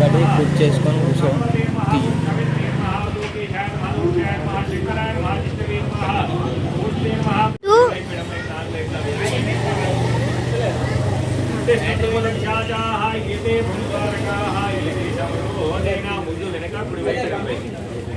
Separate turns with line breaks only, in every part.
గడి బుక్ చేసుకొని కూర్చో తీయి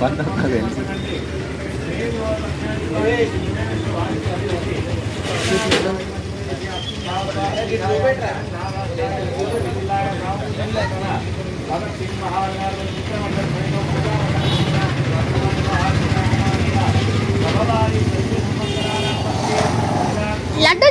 बंद लड्डू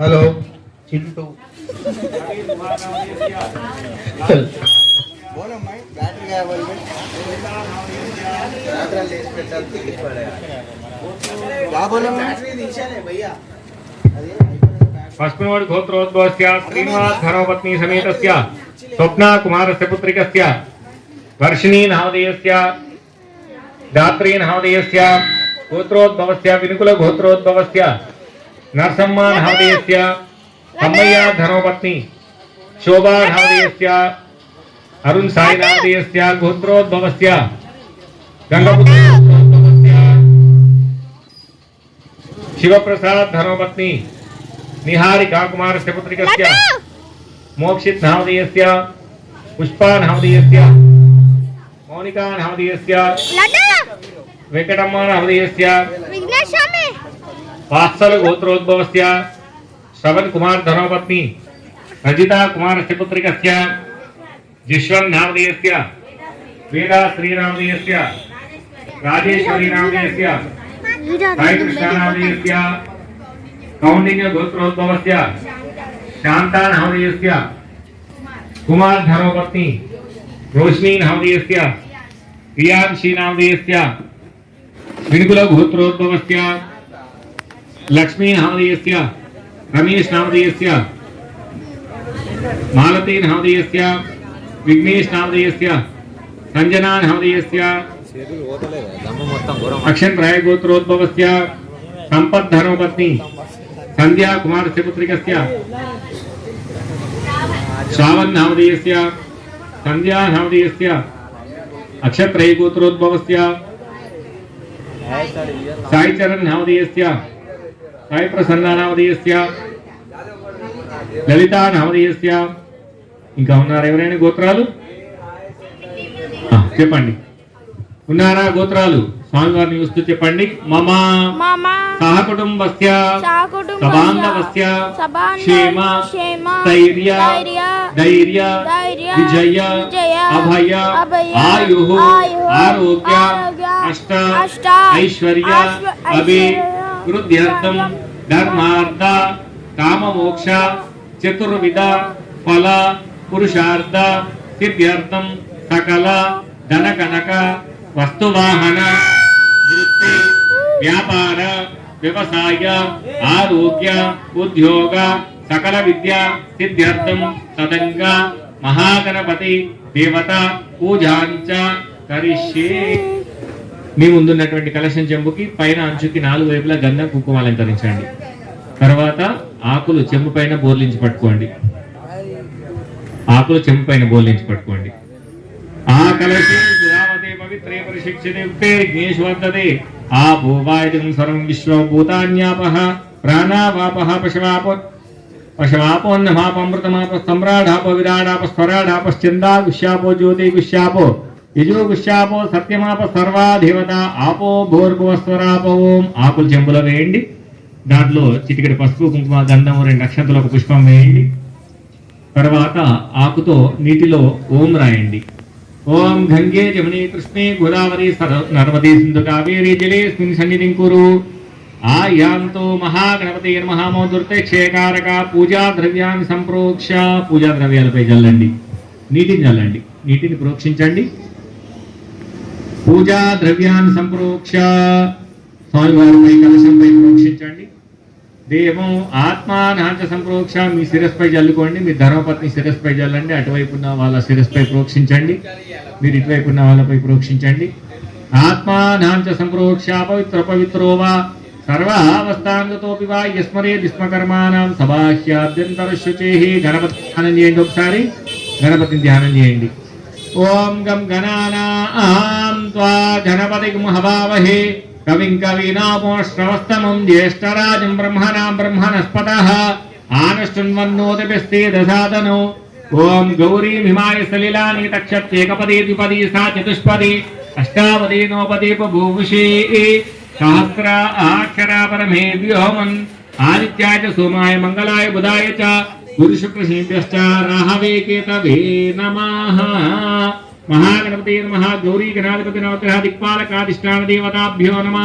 हेलो। चिंटू चल।
बोलो मैं बैटरी गया बोल क्या बोलो बैटरी नीचे है भैया
अस्मिन् गोत्रोद्भवस्य श्रीनिवास धर्मपत्नी समेतस्य स्वप्ना कुमारस्य पुत्रिकस्य वर्षिणी नामधेयस्य दात्री नामधेयस्य गोत्रोद्भवस्य विनुकुल नरसम्मान्हावेस्य अम्मय्या धनोपत्नी। शोभान्हावेस्य अरुण साईनादेस्य गोत्रोद्भव गंगापुत्रोद्भवस्य शिवप्रसाद धनोपत्नी निहारिका कुमार पुत्रिकस्य मोक्षित नामदेयस्य पुष्पा नामदेयस्य मौनिका
नामदेयस्य
वेंकटम्मा
नामदेयस्य
वात्सल गोत्रोद्भवस्य
श्रवण कुमार धर्मपत्नी रजिता कुमारस्य पुत्रिकस्य जिष्वन् नामधेयस्य वेदा श्रीनामधेयस्य राजेश्वरी नामधेयस्य साईकृष्ण नामधेयस्य कौण्डिन्य गोत्रोद्भवस्य शान्ता नामधेयस्य कुमार धर्मपत्नी रोशनी नामधेयस्य प्रियांशी नामधेयस्य विणकुल लक्ष्मी नामदेयस्य रमेश नामदेयस्य मालती नामदेयस्य विग्नेश
लक्ष्मीनामधेयस्य रमेशनामधेयस्य मालतीनामधेयस्य विघ्नेशनामधेयस्य रञ्जनानामधेयस्य
अक्षन् रायगोत्रोद्भवस्य, सम्पद्धर्मपत्नी संध्या कुमार कुमारस्य पुत्रिकस्य नामदेयस्य अक्षत्रय गोत्रोद्भवस्य साईचरण नामदेयस्य సాయిప్రసన్నానామధీయస్య లలితా నామధీయస్య ఇంకా ఉన్నారు ఎవరైనా గోత్రాలు? చెప్పండి. ఉన్నారా గోత్రాలు? స్వామివారిని చూస్తూ చెప్పండి. మమ
సహకుటుంబస్య
సబాంధవస్య క్షేమ ధైర్య
ధైర్య
విజయ అభయ ఆయు ఆరోగ్య అష్ట ఐశ్వర్య అభి వృద్ధ్యర్థం ధర్మార్థ కామమోక్ష చతుర్విధ ఫల పురుషార్థ సిద్ధ్యర్థం సకల ధనకనక వస్తువాహన వృత్తి వ్యాపార వ్యవసాయ ఆరోగ్య ఉద్యోగ సకల విద్య సిద్ధ్యర్థం సదంగ మహాగణపతి దేవత పూజాంచ కరిష్యే మీ ముందున్నటువంటి కలశం చెంబుకి పైన అంచుకి నాలుగు వైపులా గంధం కుంకుమాలను ధరించండి తర్వాత ఆకులు చెంబు పైన బోర్లించి పట్టుకోండి. ఆకులు చెంబు పైన బోర్లించి పట్టుకోండి. ఆ కలశే దురావతే పవిత్రే పరిశిక్షితే ఉక్తే ఆ భూవాయుధం సర్వం విశ్వం ప్రాణాపాపహ ప్రాణావాపః పశవాప పశవాపోన్నమాపమృతమాప సమ్రాడాప విరాడాప స్వరాడాపశ్చందా గుష్యాపో జ్యోతి గుష్యాపో యజో గుష్యాపో సత్యమాప సర్వా దేవత ఆపో భోర్భువస్వరాపో ఓం. ఆకులు చెంబులో వేయండి. దాంట్లో చిటికెడు పసుపు కుంకుమ గంధం రెండు నక్షత్రాలు ఒక పుష్పం వేయండి. తర్వాత ఆకుతో నీటిలో ఓం రాయండి. ఓం గంగే జమునే కృష్ణే గోదావరి సర- నర్మదే సింధు కావేరీ జలేస్మిన్ సన్నిధిం కురు ఆయాంతో మహాగణపతి మహామోదుర్తే క్షయకారక పూజా ద్రవ్యాన్ని సంప్రోక్ష పూజా ద్రవ్యాలపై చల్లండి నీటిని చల్లండి నీటిని ప్రోక్షించండి. పూజా ద్రవ్యాన్ని సంప్రోక్ష స్వామివారిపై కలశంపై ప్రోక్షించండి. దేవం ఆత్మానాంచ సంప్రోక్ష మీ శిరస్పై చల్లుకోండి మీ ధర్మపత్ని శిరస్పై చల్లండి అటువైపు ఉన్న వాళ్ళ శిరస్పై ప్రోక్షించండి. మీరు ఇటువైపు ఉన్న వాళ్ళపై ప్రోక్షించండి. ఆత్మానాంచ సంప్రోక్ష పవిత్ర పవిత్రో వా. సర్వావస్థాంగతోపి వా. యస్మరే విస్మకర్మాణం సభాహ్యాభ్యంతర శుచే గణపతి ధ్యానం చేయండి ఒకసారి. గణపతిని ధ్యానం చేయండి. ఓం గం గణానా. त्वा कवि हवावहे कविम् कवीनामोश्रवस्तमम् ज्येष्ठराजम् ब्रह्मणाम् ब्रह्मणस्पतः आनशृण्वन्नोदपिस्तेदसादनो ॐ गौरीमिमाय सलिलानि द्विपदी सा चतुष्पदी अष्टावदी नोपदी सहस्र सहस्रा अक्षरा परमेभ्यो मन् आदित्याय च सोमाय मङ्गलाय बुधाय च गुरुशुक्रसिंहभ्यश्च राहवे केतवे नमः। మహాగణపతి నమః. గౌరీ గణాధిపతి నవగ్రహ దిక్పాలకాధిష్టాన దేవతాభ్యో నమ.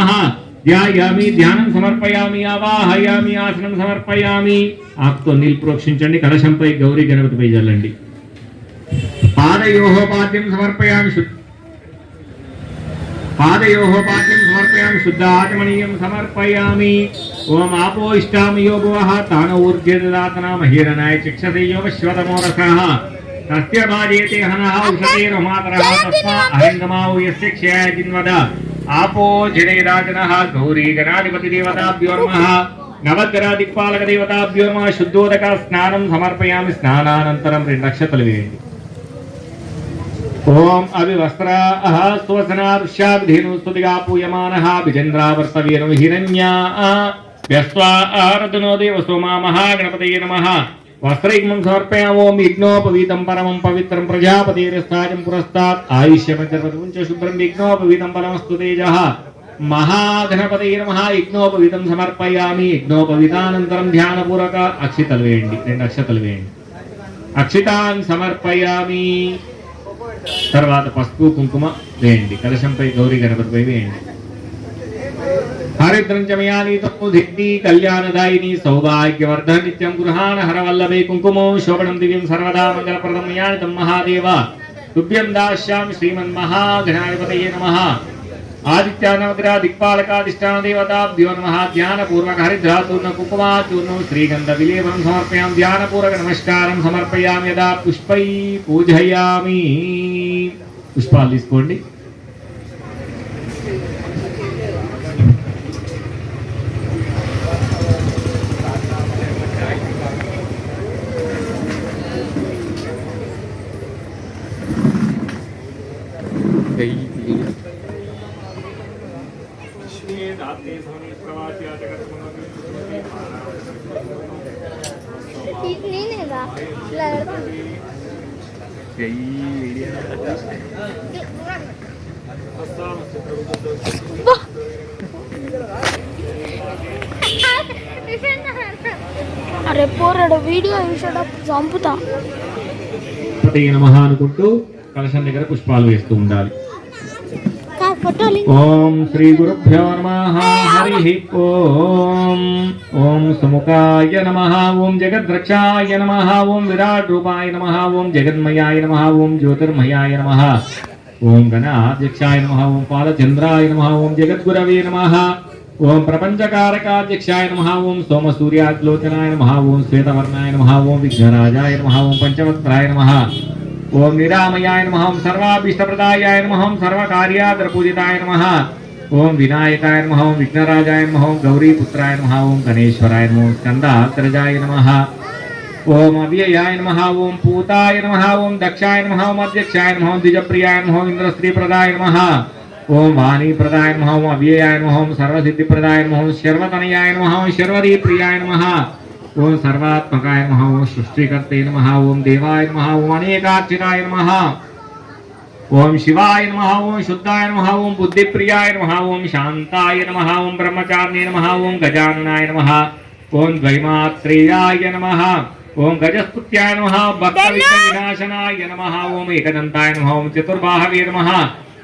ధ్యాయామి ధ్యానం సమర్పయామి ఆవాహయామి ఆసనం సమర్పయామి. ఆకుతో నీళ్ళు ప్రోక్షించండి. కలశంపై గౌరీ గణపతిపై జల్లండి. పాదయోహోపాద్యం సమర్పయామి పాదయోహోపాద్యం సమర్పయామి శుద్ధ ఆత్మనీయం సమర్పయామి. ఓం ఆపో ఇష్టామి యో భువః తాన ఊర్ధ్యదాతన మహిరనాయ చిక్షతే యోగ విశ్వతమో ఉషతే రమాతరః తస్మా అహంగమావు యస్య క్షయాయ జిన్వద ఆపో జనేరాజనః గౌరీ గణాధిపతి దేవతాభ్యో నమః. నవగ్రహ దిక్పాలక దేవతాభ్యో నమః. శుద్ధోదక స్నానం సమర్పయామి స్నానానంతరం రెండు నక్షత్రాలు వేయండి ఓం అవివస్త్రాః స్తోసనారుష్యాభిధేను స్తుతిగా పూయమానః విజేంద్రావర్తవీరం హిరణ్యా. వ్యస్వా ఆరదునో దేవ సోమా మహాగణపతయే నమః. వస్త్రైకమం సమర్పయామోం యజ్ఞోపవీతం పరమం పవిత్రం ప్రజాపతిరస్థాయం పురస్తాత్. ఆయుష్యమంచ శుభ్రం యజ్ఞోపవీతం పరమస్తు తేజః. మహాగణపతి నమ యజ్ఞోపవితం సమర్పయామి. యజ్ఞోపవీతానంతరం ధ్యానపూర్వక అక్షితలు వేయండి రెండు అక్షతలు వేయండి అక్షితాన్ సమర్పయామి. తర్వాత పసుపు కుంకుమ వేయండి. కలశంపై గౌరీ గణపతిపై వేయండి. హరిద్రం చమయానీతో ధిట్టి కళ్యాణదాయిని సౌభాగ్యవర్ధ నిత్యం గృహాణ హరవల్లభే కుంకుమో శోభనం దివ్యం సర్వదా మంగళప్రదం మయానితం మహాదేవ. తుభ్యం దాస్యామి శ్రీమన్మహాగణాధిపతయే నమ. ఆదిత్యానవగ్రహ దిక్పాలకాధిష్టాన దేవతాభ్యో నమ ధ్యానపూర్వక హరిద్రాచూర్ణ కుంకుమాచూర్ణం శ్రీగంధ విలేపనం సమర్పయాం ధ్యానపూర్వక నమస్కారం సమర్పయామి. యదా పుష్పై పూజయామి. పుష్పాలు తీసుకోండి.
నేనేగా ఇలా అరే పోరాడు వీడియో చూసాడు చంపుతా.
నమ అనుకుంటూ కలశం దగ్గర పుష్పాలు వేస్తూ ఉండాలి. ఓం శ్రీ గురుభ్యో నమ హరి ఓం ఓం సుముఖాయ నమ ఓం జగద్రక్షాయ నమ ఓం విరాట్ రూపాయ నమ ఓం జగన్మయాయ నమ ఓం జ్యోతిర్మయాయ నమ ఓం గణాధ్యక్షాయ నమ ఓం పాలచంద్రాయ నమ ఓం జగద్గురవే నమ ఓం ప్రపంచకారకాధ్యక్షాయ నమ ఓం సోమసూర్యాగ్లోచనాయ నమ ఓం శ్వేతవర్ణాయ నమ ఓం విఘ్నరాజాయ నమ ఓం పంచవక్త్రాయ నమ ओम निरामयाय नमः हम सर्वाभीष्टप्रदायाय नम हम सर्वकार्यादरपूजिताय नम ओम विनायकाय नमः ओम विघ्नराजाय नमः ओम गौरीपुत्राय नमः ओम गणेश्वराय नम ओम नमः नम ओम अव्ययाय नमः ओम पूताय नम ओम दक्षाय नमः ओम अध्यक्षाय नमः ओम द्विजप्रियाय नमः ओम इंद्रस्त्रीप्रदाय नम ओम वाणीप्रदाय नमः ओम अव्ययाय नमः ओम सर्वसिद्धिप्रदाय नमः ओम शर्वतनयाय नमः ओम शर्वरीप्रियाय नम ओम सर्वात्मकाय नमः ओम सृष्टिकर्ते नमः ओम देवाय नमः ओम अनेकाचिराय नमः ओम शिवाय नमः ओम शुद्धाय नमः ओम बुद्धिप्रियाय नमः ओम शांताय नम ओम ब्रह्मचारिणे नमः ओम गजाननाय नमः ओम द्वैमात्रेयाय नम ओम गजस्तुत्याय नमः भक्तविघ्नविनाशनाय नम ओम एकदंताय नमः ओम चतुर्बाहवे नम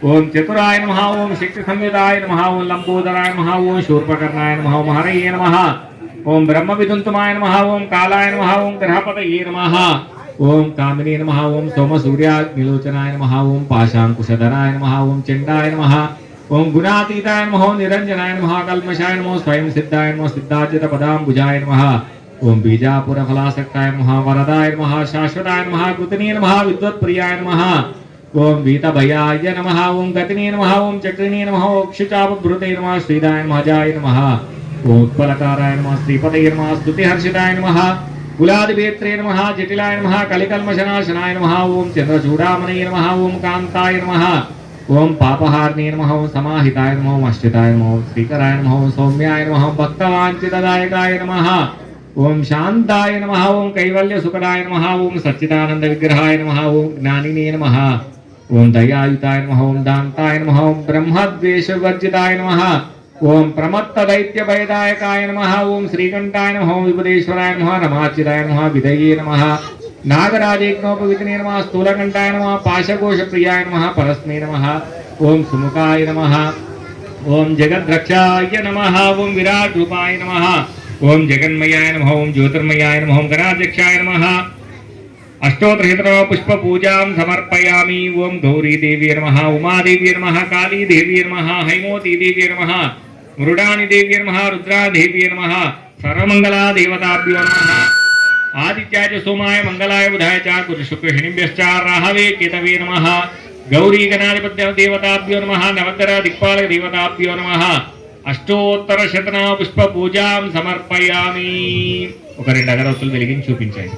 ओम चतुराय नमः ओम शक्ति संविदाय नमः ओम लंबोदराय नमः ओम शूर्पकर्णाय नमः ओम हरये नम ओम ब्रह्म विदुंतमाय नम ओम कालाय नम ओम ग्रहपतये नमः ओम कामिनी नम ओम सोम सूर्याग्निलोचनाय नम ओम पाशाकुशधराय नम ओम चिंडाय नम ओम गुणातीताय नम ओम निरंजनाय नम कलमशाय नमो स्वयं सिद्धाय नमो सिद्धार्जित पदाम्बुजाय नम ओम बीजापुर फलासक्ताय नम वरदाय नम शाश्वताय नम कृतनीय नम विद्वत्प्रियाय नम ओम वीतभयाय नम ओम गतिनी नम ओम चक्रिनीय नम ओक्षुचापभृते नम श्रीदाय नम जाय नम నమ అజాయ నమ ఓం ఉత్పలకారాయ నమ శ్రీపదయ నమ స్తుతిహర్షితాయ నమ కులాదివేత్రే నమ జటిలాయ నమ కలికల్మశనాశనాయ నమ ఓం చంద్రచూడామణయ నమ ఓం కాంతాయ నమ ఓం పాపహార్ణే నమ ఓం సమాహితాయ నమ ఓం అశ్చితాయ నమ ఓం శ్రీకరాయ నమ ఓం సౌమ్యాయ నమ ఓం భక్తవాంఛితదాయకాయ నమ ఓం శాంతాయ నమ ఓం కైవల్య సుఖదాయ నమ ఓం సచ్చిదానంద విగ్రహాయ నమ ఓం జ్ఞానినే నమ ఓం దయాయుతాయ నమ ఓం దాంతాయ నమ ఓం బ్రహ్మద్వేషవర్జితాయ నమ ఓం ప్రమత్త దైత్య భయదాయకాయ నమ ఓం శ్రీకంఠాయ నమ ఓం విపదేశ్వరాయ నమ నమాచితాయ నమ విదయే నమ నాగరాజేజ్ఞోపవితనే నమ స్థూలకంఠాయ నమ పాశకోశ ప్రియాయ నమ పరస్మే నమ ఓం సుముఖాయ నమ ఓం జగద్రక్షాయ నమ ఓం విరాట్ రూపాయ నమ ఓం జగన్మయాయ నమ ఓం జ్యోతిర్మయాయ నమ ఓం గణాధ్యక్షాయ నమ అష్టోత్తరహితనమ పుష్ప పూజాం సమర్పయామి ఓం గౌరీ దేవి నమ ఉమాదేవి నమ కాళీ దేవి నమ హైమోతి దేవి నమ మృడాని దేవ్య నమ రుద్రాదేవ్య నమ సర్వమంగళా దేవతాభ్యో నమ. ఆదిత్యాయ సోమాయ మంగళాయ బుధాయ చ గురు రాహవే కేతవే నమ. గౌరీ గణాధిపత్య దేవతాభ్యో నమ నవగ్ర దిక్పాలక దేవతాభ్యో నమ. అష్టోత్తర శతన పుష్ప పూజాం సమర్పయామి. ఒక రెండు అగరవత్తులు వెలిగించి చూపించండి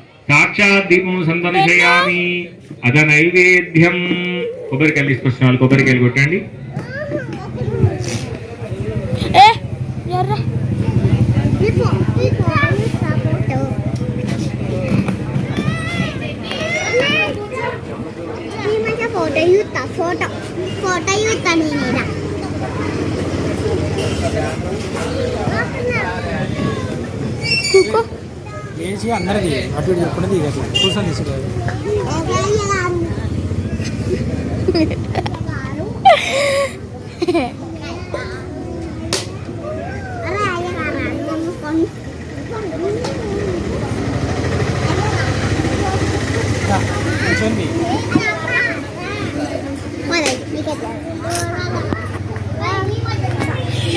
సాక్షాత్ దీపం సందర్శయామి అద నైవేద్యం కొబ్బరికాయలు తీసుకొచ్చిన వాళ్ళు కొబ్బరికాయలు కొట్టండి.
ఫోటో యూతా ఫోటో ఫోటో. యూతా
వేసి అందరిది అటు ఇటు చెప్పుకుంటే దిగదు కూర్చొని తీసుకోవాలి కూర్చొని
అరే ఏ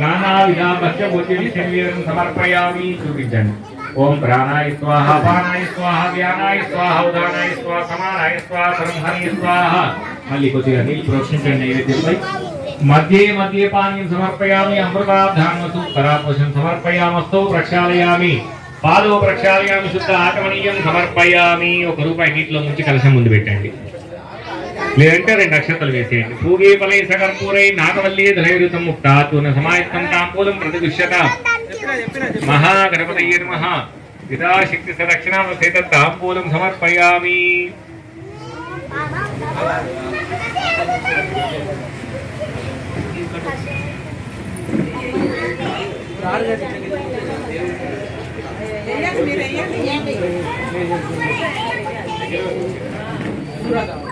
నానావిధ భక్ష్య శరీరం సమర్పయామి చూపించండి ఓం ప్రాణాయ స్వాహ పానాయ స్వాహ వ్యానాయ స్వాహ ఉదానాయ స్వాహ సమానాయ స్వాహ సంహానాయ స్వాహ మళ్ళీ కొద్దిగా నీళ్ళు ప్రోక్షించండి నైవేద్యంపై మధ్యే మధ్యే పానీయం సమర్పయామి అమృతాధాన్వసు పరాపోషం సమర్పయామస్తో ప్రక్షాళయామి। పాదో ప్రక్షాళయామి శుద్ధ ఆకమనీయం సమర్పయామి। ఒక రూపాయి నీటిలో ముంచి కలశం ముందు పెట్టండి। లేదంటే రెండు అక్షతలు వేసేయండి పూగే ఫలై సకర్పూరై నాగవల్లి ధైర్యుతం ముక్తాతున సమాయత్తం తాంబూలం ప్రతిగుష్యత మహాగణపతయే నమః పితాశక్తి సరక్షణామసేత తాంబూలం సమర్పయామి
మీరు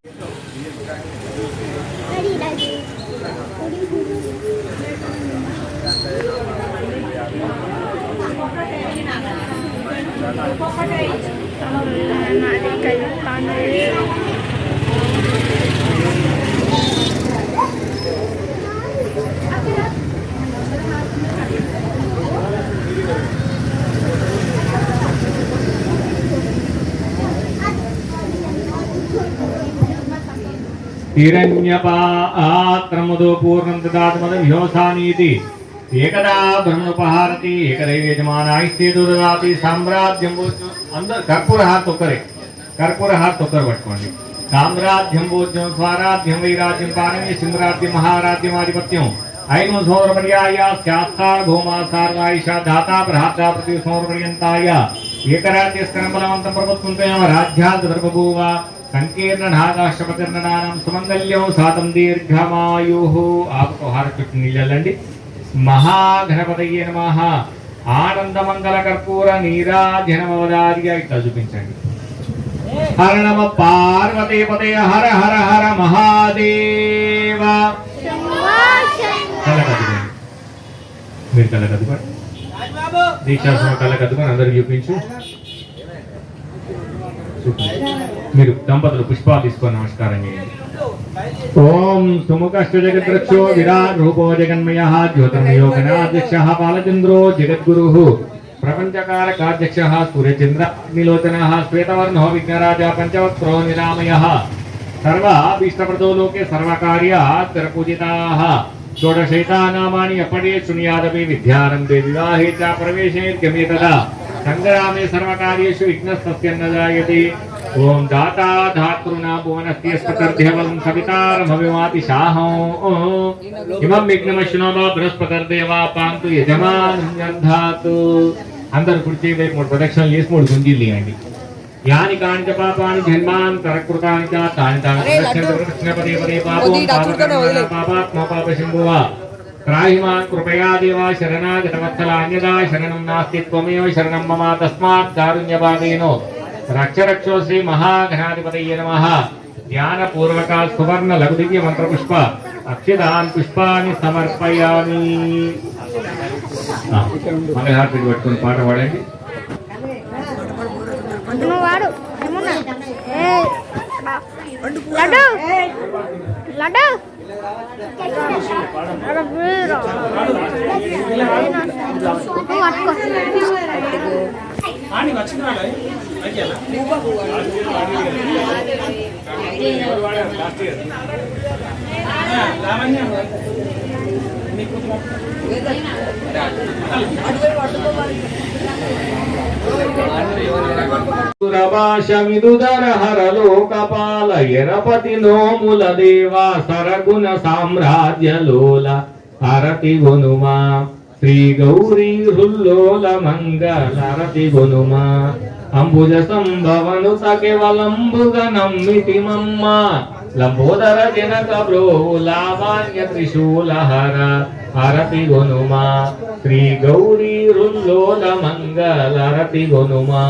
Hiranya Pak Ah Tramudopur
Nandadat Madam Yosani Iti. ఏకదా బ్రహ్మోపహారతి ఏకదైవేజమానాయిస్తేదో దదాతి సామ్రాజ్యం భోజ్యం అందరు కర్పూర హాత్ ఒక్కరే. కర్పూర హాత్ ఒక్కరు పట్టుకోండి. సామ్రాజ్యం భోజ్యం స్వరాజ్యం వైరాజ్యం పారమే సింహరాజ్యం మహారాజ్యం ఆధిపత్యం. ఐను సౌరపర్యాయ శాస్త్రాల్ భూమాసార్వాయిష దాతా భ్రాతా ప్రతి సౌరపర్యంతాయ ఏకరాజ్యస్కరం బలవంతం ప్రభుత్వం రాజ్యాల్ దర్భభూవ సంకీర్ణ నాగాష్టపతిర్ణానం సుమంగళ్యం సాతం దీర్ఘమాయు. ఆపుతో హార చుట్టూ నీళ్ళండి మహాగణపతయ్య నమః. ఆనందమంగళ కర్పూర నీరాజనమవదార్య ఇట్లా చూపించండి. హర నమ పార్వతే పదే హర హర హర మహాదేవ. మీరు కళ్ళ కదుకోండి. దీక్షాసనం కళ్ళ కదుకొని అందరికి చూపించు. చూపించు. మీరు దంపతులు పుష్పాలు తీసుకొని నమస్కారం చేయండి. ओम सुमुखश्च जगद्रक्षो विराट रूपो जगन्मय जगन्मयः ज्योतिर्नियोगनाध्यक्षः बालचन्द्रो जगद्गुरुः प्रपञ्चकारकाध्यक्षः सूर्यचन्द्राग्निलोचनः श्वेतवर्णो विघ्नराजा पञ्चवक्त्रो निरामयः सर्वाभीष्टप्रदो लोके सर्वकार्यात् पूजिताः षोडशैतानामानि अपटे शृणुयादपि विद्यारम्भे विवाहे च प्रवेशे गम्यतदा सङ्ग्रामे सर्वकार्यु विघ्नस्तस्य न जायते ॐ दाता धातॄणा भुवनस्य स्पतर्देवं सवितारमभिमाति शाहो इमं विघ्नमश्नुमा बृहस्पतिर्देवा పాంతు యజమానం ధాతు అందరు కుర్చీ వైపు మూడు ప్రదక్షిణలు చేసి మూడు గుంజీలు ఇవ్వండి యాని కాని చ పాపాని జన్మాంతరకృతాని చ తాని తాని ప్రదక్షిణ పదే పదే పాపం పాపాత్మ పాప శంభువ త్రాహి మాం కృపయా దేవా శరణాగతవత్సల అన్యదా శరణం నాస్తి త్వమేవ శరణం మమ తస్మాత్ కారుణ్యభావేనో రక్ష రక్షో శ్రీ మహాగణాధిపతయ నమః. ధ్యానపూర్వక సువర్ణ లఘు దివ్య మంత్ర పుష్ప అక్షిదాన్ పుష్పాన్ని సమర్పయామి. ఆ, మంగళహారతి పెట్టుకుని పాట పాడండి.
పట్టుకో
సురభాషమిదుదర హర లోకపాల ఎరపతి నోముల దేవా సరగుణ సామ్రాజ్య లోల హరతి గునుమా శ్రీ గౌరీ హృల్లోల మంగళరతి గునుమా అంబుజ సంభవను కేవలంబుగ నమ్మితి మమ్మ లంబోదర జనక బ్రో లావాణ్య త్రిశూల హరతి గొనుమా శ్రీ గౌరీ హృల్లోల మంగళరతి గొనుమా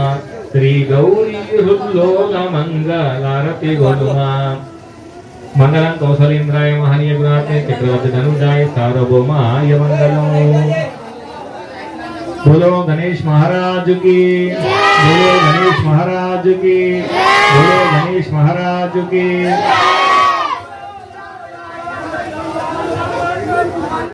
శ్రీ గౌరీ హృల్లోల మంగళరతి గొనుమా మంగళం కౌశలేంద్రాయ మహనీయ గుణాత్మే చక్రవర్తి ధనుజాయ సార్వభౌమాయ మంగళం. बोलो गणेश महाराज की। बोलो गणेश महाराज की। बोलो गणेश महाराज की।